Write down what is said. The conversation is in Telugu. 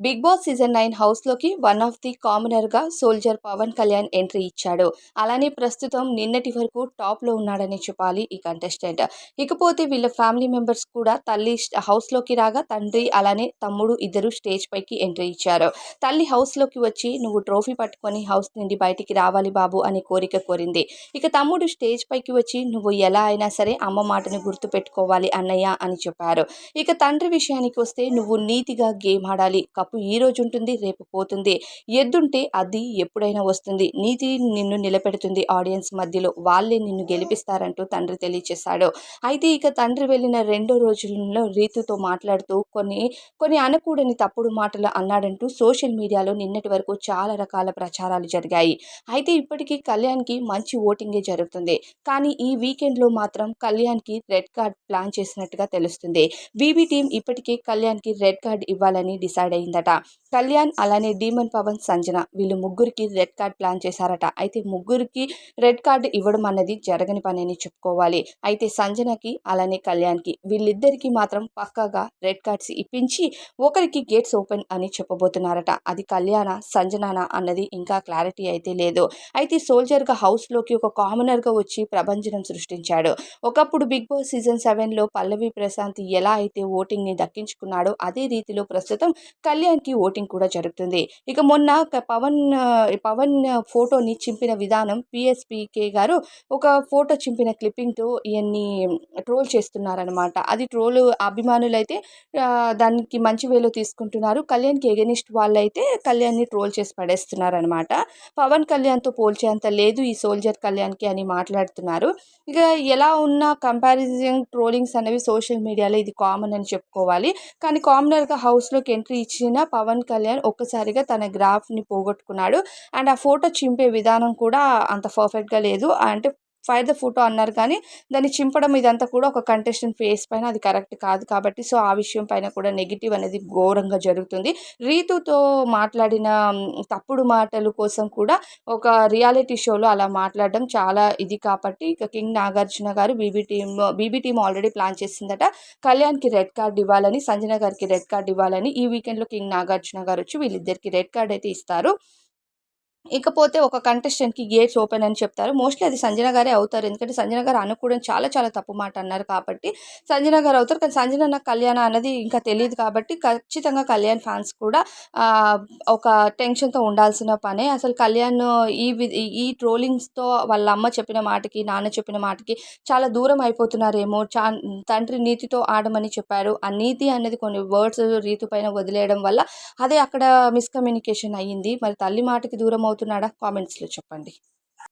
బిగ్ బాస్ సీజన్ నైన్ హౌస్లోకి వన్ ఆఫ్ ది కామనర్గా సోల్జర్ పవన్ కళ్యాణ్ ఎంట్రీ ఇచ్చాడు. అలానే ప్రస్తుతం నిన్నటి వరకు టాప్లో ఉన్నాడని చెప్పాలి ఈ కంటెస్టెంట్ ఇకపోతే వీళ్ళ ఫ్యామిలీ మెంబర్స్ కూడా తల్లి హౌస్లోకి రాగా తండ్రి అలానే తమ్ముడు ఇద్దరు స్టేజ్ పైకి ఎంట్రీ ఇచ్చారు. తల్లి హౌస్లోకి వచ్చి నువ్వు ట్రోఫీ పట్టుకొని హౌస్ నుండి బయటికి రావాలి బాబు అని కోరిక కోరింది. ఇక తమ్ముడు స్టేజ్ పైకి వచ్చి నువ్వు ఎలా అయినా సరే అమ్మ మాటను గుర్తు పెట్టుకోవాలి అన్నయ్య అని చెప్పారు. ఇక తండ్రి విషయానికి వస్తే నువ్వు నీతిగా గేమ్ ఆడాలి అప్పు ఈ రోజు ఉంటుంది రేపు పోతుంది. ఎద్దుంటే అది ఎప్పుడైనా వస్తుంది. నీతి నిన్ను నిలబెడుతుంది ఆడియన్స్ మధ్యలో. వాళ్ళే నిన్ను గెలిపిస్తారంటూ తండ్రి తెలియచేశాడు. అయితే ఇక తండ్రి వెళ్ళిన రెండో రోజుల్లో రీతుతో మాట్లాడుతూ కొన్ని కొన్ని అనకూడని తప్పుడు మాటలు అన్నాడంటూ సోషల్ మీడియాలో నిన్నటి వరకు చాలా రకాల ప్రచారాలు జరిగాయి. అయితే ఇప్పటికీ కళ్యాణ్కి మంచి ఓటింగే జరుగుతుంది. కానీ ఈ వీకెండ్లో మాత్రం కళ్యాణ్కి రెడ్ కార్డ్ ప్లాన్ చేసినట్టుగా తెలుస్తుంది. బీబీ టీం ఇప్పటికే కళ్యాణ్కి రెడ్ కార్డ్ ఇవ్వాలని డిసైడ్ అయింది అయిందట కళ్యాణ్ అలానే డీమన్ పవన్ సంజన వీళ్ళు ముగ్గురికి రెడ్ కార్డ్ ప్లాన్ చేశారట. అయితే ముగ్గురికి రెడ్ కార్డ్ ఇవ్వడం అన్నది జరగని పని అని చెప్పుకోవాలి. అయితే సంజనకి అలానే కళ్యాణ్కి వీళ్ళిద్దరికీ మాత్రం పక్కాగా రెడ్ కార్డ్స్ ఇప్పించి ఒకరికి గేట్స్ ఓపెన్ అని చెప్పబోతున్నారట. అది కళ్యాణ సంజనానా అన్నది ఇంకా క్లారిటీ అయితే లేదు. అయితే సోల్జర్గా హౌస్లోకి ఒక కామనర్గా వచ్చి ప్రభంజనం సృష్టించాడు. ఒకప్పుడు బిగ్ బాస్ సీజన్ సెవెన్లో పల్లవి ప్రశాంత్ ఎలా అయితే ఓటింగ్ని దక్కించుకున్నాడో అదే రీతిలో ప్రస్తుతం కళ్యాణ్కి ఓటింగ్ కూడా జరుగుతుంది. ఇక మొన్న పవన్ పవన్ ఫోటోని చింపిన విధానం పిఎస్పికే గారు ఒక ఫోటో చింపిన క్లిప్పింగ్తో ఇవన్నీ ట్రోల్ చేస్తున్నారనమాట అది ట్రోల్ అభిమానులైతే దానికి మంచి వేలో తీసుకుంటున్నారు. కళ్యాణ్కి ఎగనిస్ట్ వాళ్ళైతే కళ్యాణ్ని ట్రోల్ చేసి పడేస్తున్నారనమాట పవన్ కళ్యాణ్తో పోల్చేంత లేదు ఈ సోల్జర్ కళ్యాణ్కి అని మాట్లాడుతున్నారు. ఇక ఎలా ఉన్న కంపారిజన్ ట్రోలింగ్స్ అనేవి సోషల్ మీడియాలో ఇది కామన్ అని చెప్పుకోవాలి. కానీ కామనర్గా హౌస్లోకి ఎంట్రీ ఇచ్చిన పవన్ కళ్యాణ్ ఒక్కసారిగా తన గ్రాఫ్ని పోగొట్టుకున్నాడు. అండ్ ఆ ఫోటో చింపే విధానం కూడా అంత పర్ఫెక్ట్గా లేదు. అంటే ఫైర్ ద ఫోటో అన్నారు కానీ దాన్ని చింపడం ఇదంతా కూడా ఒక కంటెస్టెంట్ ఫేస్ పైన అది కరెక్ట్ కాదు కాబట్టి సో ఆ విషయం పైన కూడా నెగిటివ్ అనేది ఘోరంగా జరుగుతుంది. రీతుతో మాట్లాడిన తప్పుడు మాటలు కోసం కూడా ఒక రియాలిటీ షోలో అలా మాట్లాడడం చాలా ఇది కాబట్టి ఇక కింగ్ నాగార్జున గారు BB team BB team already plan చేసిందట. కళ్యాణ్కి రెడ్ కార్డ్ ఇవ్వాలని సంజన గారికి రెడ్ కార్డ్ ఇవ్వాలని ఈ వీకెండ్లో కింగ్ నాగార్జున గారు వచ్చి వీళ్ళిద్దరికి రెడ్ కార్డ్ అయితే ఇస్తారు. ఇకపోతే ఒక కంటెస్టెంట్కి గేట్స్ ఓపెన్ అని చెప్తారు. మోస్ట్లీ అది సంజన గారే అవుతారు. ఎందుకంటే సంజన గారు అనుకోవడం చాలా చాలా తప్పు మాట అన్నారు కాబట్టి సంజన గారు అవుతారు. కానీ సంజన నాకు కళ్యాణ అన్నది ఇంకా తెలియదు కాబట్టి ఖచ్చితంగా కళ్యాణ్ ఫ్యాన్స్ కూడా ఒక టెన్షన్తో ఉండాల్సిన పనే. అసలు కళ్యాణ్ ఈ ఈ ట్రోలింగ్స్తో వాళ్ళ అమ్మ చెప్పిన మాటకి నాన్న చెప్పిన మాటకి చాలా దూరం అయిపోతున్నారేమో. చా తండ్రి నీతితో ఆడమని చెప్పారు. ఆ నీతి అనేది కొన్ని వర్డ్స్ రీతి పైన వదిలేయడం వల్ల అదే అక్కడ మిస్కమ్యూనికేషన్ అయ్యింది. మరి తల్లి మాటకి దూరం అవుతుంది అవుతున్నాడా కామెంట్స్లో చెప్పండి.